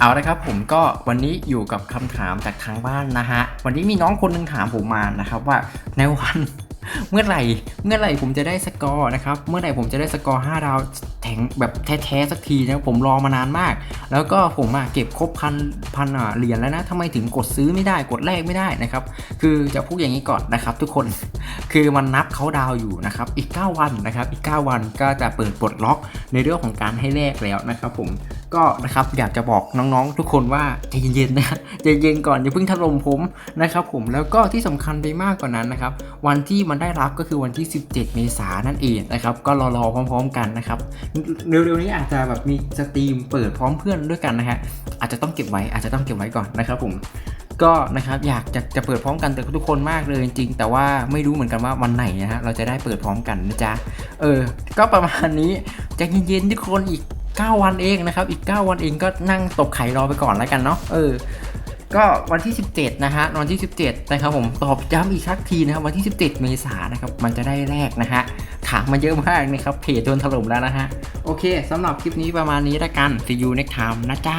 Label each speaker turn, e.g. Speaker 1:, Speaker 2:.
Speaker 1: เอาละครับผมก็วันนี้อยู่กับคำถามจากทางบ้านนะฮะ วันนี้มีน้องคนหนึงถามผมมานะครับว่าในวันเมื่อไหร่เมื่อไหร่ผมจะได้สกอร์นะครับเมื่อไหร่ผมจะได้สกอร์5ดาวแทงแบบแท้ๆสักทีนะผมรอมานานมาก แล้วก็ผมอะเก็บครบพันพันเหรียญแล้วนะทำไมถึงกดซื้อไม่ได้กดแลกไม่ได้นะครับ คือจะพูดอย่างนี้ก่อนนะครับ ทุกคนคือมันนับเขาดาวอยู่นะครับอีก 9 วันนะครับอีก 9 วันก็จะเปิดปลดล็อกในเรื่องของการให้แลกแล้วนะครับผม ก็นะครับอยากจะบอกน้องๆ ทุกคนว่าใจเย็นๆนะใจเย็นก่อนอย่าเพิ่งถล่มผมนะครับผมแล้วก็ที่สำคัญไปมากกว่านั้นนะครับวันที่มันได้รับก็คือวันที่ 17 เมษายนนั่นเองนะครับก็รอๆพร้อม ๆ กันนะครับเร็วๆนี้อาจจะแบบมีสตรีมเปิดพร้อมเพื่อนด้วยกันนะฮะอาจจะต้องเก็บไว้อาจจะต้องเก็บไว้ก่อนนะครับผมก็นะครับอยากจะจะเปิดพร้อมกันแต่ทุกคนมากเลยจริงๆแต่ว่าไม่รู้เหมือนกันว่าวันไหนนะฮะเราจะได้เปิดพร้อมกันนะจ๊ะเออ ก็ประมาณนี้ใจเย็นๆทุกคนอีก 9 วันเองนะครับ อีก 9 วันเองก็นั่งตกไข่รอไปก่อนแล้วกันเนาะ เออ ก็วันที่ 17 นะฮะ วันที่ 17 นะครับผมตอบย้ำอีกสักทีนะครับ วันที่ 17 เมษายนนะครับ มันจะได้แรกนะฮะ ถามมาเยอะมากนะครับ เพจโดนถล่มแล้วนะฮะ โอเคสำหรับคลิปนี้ประมาณนี้ละกัน see you next time นะจ๊ะ